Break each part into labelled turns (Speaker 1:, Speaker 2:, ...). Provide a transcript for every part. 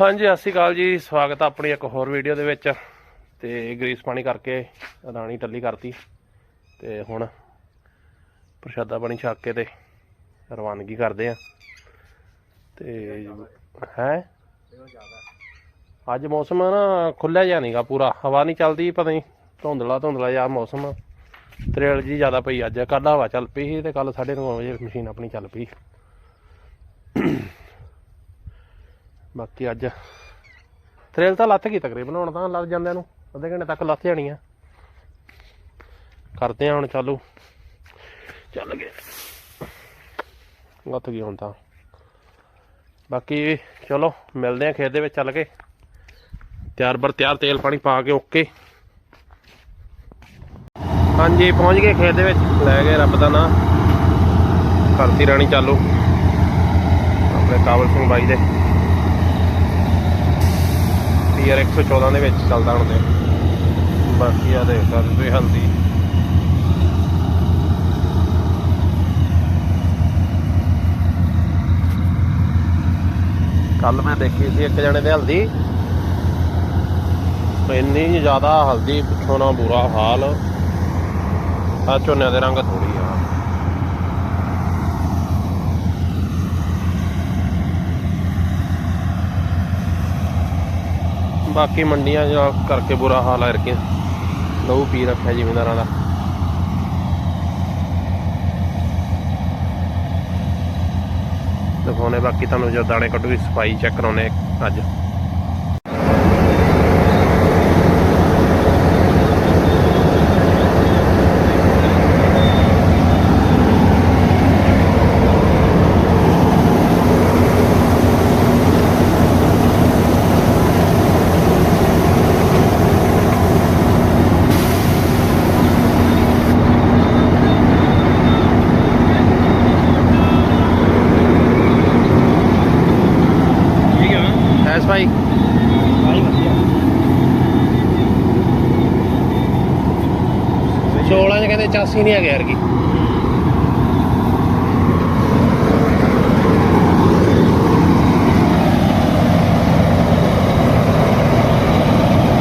Speaker 1: ਹਾਂਜੀ, ਸਤਿ ਸ਼੍ਰੀ ਅਕਾਲ ਜੀ। ਸਵਾਗਤ ਹੈ ਆਪਣੀ ਇੱਕ ਹੋਰ ਵੀਡੀਓ ਦੇ ਵਿੱਚ। ਤੇ ਗਰੀਸ ਪਾਣੀ ਕਰਕੇ ਰਾਣੀ ਟੱਲੀ ਕਰਤੀ। ਤੇ ਹੁਣ ਪ੍ਰਸ਼ਾਦਾ ਪਾਣੀ ਛੱਕ ਕੇ ਤੇ ਰਵਾਨਗੀ ਕਰਦੇ ਆ। ਤੇ ਹੈ? ਅੱਜ ਮੌਸਮ ਨਾ ਖੁੱਲਿਆ ਜਾ ਨਹੀਂਗਾ ਪੂਰਾ। ਹਵਾ ਨਹੀਂ ਚੱਲਦੀ, ਪਤਾ ਨਹੀਂ ਧੁੰਦਲਾ ਧੁੰਦਲਾ ਜਿਹਾ ਮੌਸਮ। ਤਰੇਲ ਜੀ ਜ਼ਿਆਦਾ ਪਈ ਅੱਜ। ਕੱਲ੍ਹ ਹਵਾ ਚੱਲ ਪਈ ਸੀ ਤੇ ਕੱਲ 9:30 ਵਜੇ ਮਸ਼ੀਨ ਆਪਣੀ ਚੱਲ ਪਈ। ਬਾਕੀ ਅੱਜ ਤਰੇਲ ਤਾਂ ਲੱਥ ਗਈ ਤਕਰੀਬਨ, ਹੁਣ ਤਾਂ ਲੱਗ ਜਾਂਦਿਆਂ ਨੂੰ ਅੱਧੇ ਘੰਟੇ ਤੱਕ ਲੱਥ ਜਾਣੀ ਆ। ਕਰਦੇ ਆ ਹੁਣ ਚਾਲੂ। ਚੱਲ ਗਏ। ਲੱਥ ਗਈ ਹੁਣ ਤਾਂ। ਬਾਕੀ ਚਲੋ, ਮਿਲਦੇ ਆ ਖੇਤ ਦੇ ਵਿੱਚ ਚੱਲ ਕੇ। ਤਿਆਰ ਬਰ ਤਿਆਰ ਤੇਲ ਪਾਣੀ ਪਾ ਕੇ, ਓਕੇ। ਹਾਂਜੀ, ਪਹੁੰਚ ਗਏ ਖੇਤ ਦੇ ਵਿੱਚ। ਲੈ ਗਏ ਰੱਬ ਦਾ ਨਾਂ। ਕਰਤੀ ਰਾਣੀ ਚਾਲੂ। ਆਪਣੇ ਕਾਬਲ ਸਿੰਘ ਬਾਈ ਦੇ। ਟੀਆਰ 114 ਦੇ ਵਿੱਚ ਚੱਲਦਾ ਹੁਣ ਤੇ ਬਾਕੀ ਆ ਦੇਖ ਸਕਦੇ ਤੁਸੀਂ ਹਲਦੀ। ਕੱਲ ਮੈਂ ਦੇਖੀ ਸੀ ਇੱਕ ਜਣੇ ਦੇ ਹਲਦੀ। ਇੰਨੀ ਜ਼ਿਆਦਾ ਹਲਦੀ, ਪਿੱਛੋਂ ਨਾ ਬੁਰਾ ਹਾਲ। ਆ ਝੋਨਿਆਂ ਦੇ ਰੰਗ ਥੋੜੀ ਆ। ਬਾਕੀ ਮੰਡੀਆਂ ਜਾ ਕਰਕੇ ਬੁਰਾ ਹਾਲ ਹੈ ਰਕੇ ਲਹੂ ਪੀ ਰੱਖਿਆ ਜ਼ਿਮੀਂਦਾਰਾਂ ਦਾ। ਦਿਖਾਉਣੇ ਬਾਕੀ ਤੁਹਾਨੂੰ ਜਦ ਦਾਣੇ ਕੱਢੂ ਸਫ਼ਾਈ ਚੈੱਕ ਕਰਾਉਣੇ ਅੱਜ। 16 ਚ ਕਹਿੰਦੇ 84 ਨਹੀਂ ਆ ਗਿਆ ਯਾਰ ਕੀ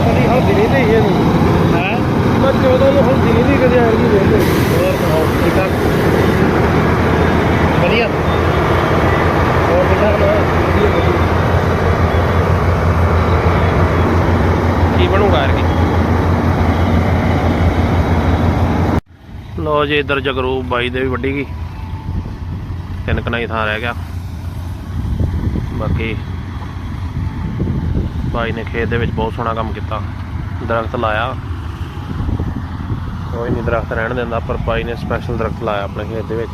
Speaker 2: ਕਦੀ ਹਲਦੀ ਨਹੀਂ ਤੇ ਇਹਨੂੰ ਹੈ ਮੈਂ 14 ਨੂੰ ਹਲਦੀ ਨਹੀਂ ਦੀ ਕਦੇ ਆਈ ਨਹੀਂ ਵੇਖਦੇ
Speaker 1: ਹੋਰ ਸੁਣਾਓ ਠੀਕ ਠਾਕ ਵਧੀਆ
Speaker 2: ਹੋਰ ਕਿੰਨਾ ਕੁ ਨਾ ਵਧੀਆ ਵਧੀਆ
Speaker 1: ਕੀ ਬਣੂਗਾ ਯਾਰ ਕੀ ਲੋ ਜੀ, ਇੱਧਰ ਜਗਰੂ ਬਾਈ ਦੇ ਵੀ ਵੱਡੀ ਗਈ। ਤਿੰਨ ਕਨਾਈ ਥਾਂ ਰਹਿ ਗਿਆ। ਬਾਕੀ ਬਾਈ ਨੇ ਖੇਤ ਦੇ ਵਿੱਚ ਬਹੁਤ ਸੋਹਣਾ ਕੰਮ ਕੀਤਾ। ਦਰਖਤ ਲਾਇਆ। ਕੋਈ ਨਹੀਂ ਦਰਖਤ ਰਹਿਣ ਦਿੰਦਾ, ਪਰ ਬਾਈ ਨੇ ਸਪੈਸ਼ਲ ਦਰਖਤ ਲਾਇਆ ਆਪਣੇ ਖੇਤ ਦੇ ਵਿੱਚ।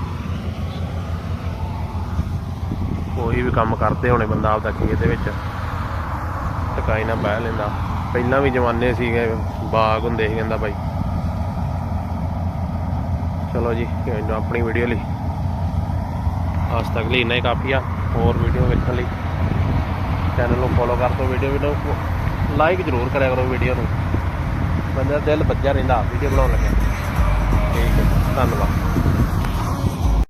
Speaker 1: ਕੋਈ ਵੀ ਕੰਮ ਕਰਦੇ ਹੋਣੇ ਬੰਦਾ ਆਪਦਾ ਖੇਤ ਦੇ ਵਿੱਚ। ਟਕਾਈ ਨਾਲ ਬਹਿ ਲੈਂਦਾ। ਪਹਿਲਾਂ ਵੀ ਜਮਾਨੇ ਸੀਗੇ, ਬਾਗ ਹੁੰਦੇ ਸੀ ਕਹਿੰਦਾ ਬਾਈ। ਚਲੋ ਜੀ ਆਪਣੀ ਵੀਡੀਓ ਲਈ। ਅੱਜ ਤੱਕ ਲਈ ਇੰਨਾ ਹੀ ਕਾਫੀ ਆ, ਹੋਰ ਵੀਡੀਓ ਵੇਖਣ ਲਈ। ਚੈਨਲ ਨੂੰ ਫੋਲੋ ਕਰ ਦਿਓ ਵੀਡੀਓ ਵੀਡੀਓ ਲਾਈਕ ਜ਼ਰੂਰ ਕਰਿਆ ਕਰੋ ਵੀਡੀਓ ਨੂੰ। ਬੰਦੇ ਦਾ ਦਿਲ ਬੱਜਿਆ ਰਹਿੰਦਾ ਵੀਡੀਓ ਬਣਾਉਣ ਲੱਗਿਆ। ਠੀਕ ਹੈ ਧੰਨਵਾਦ।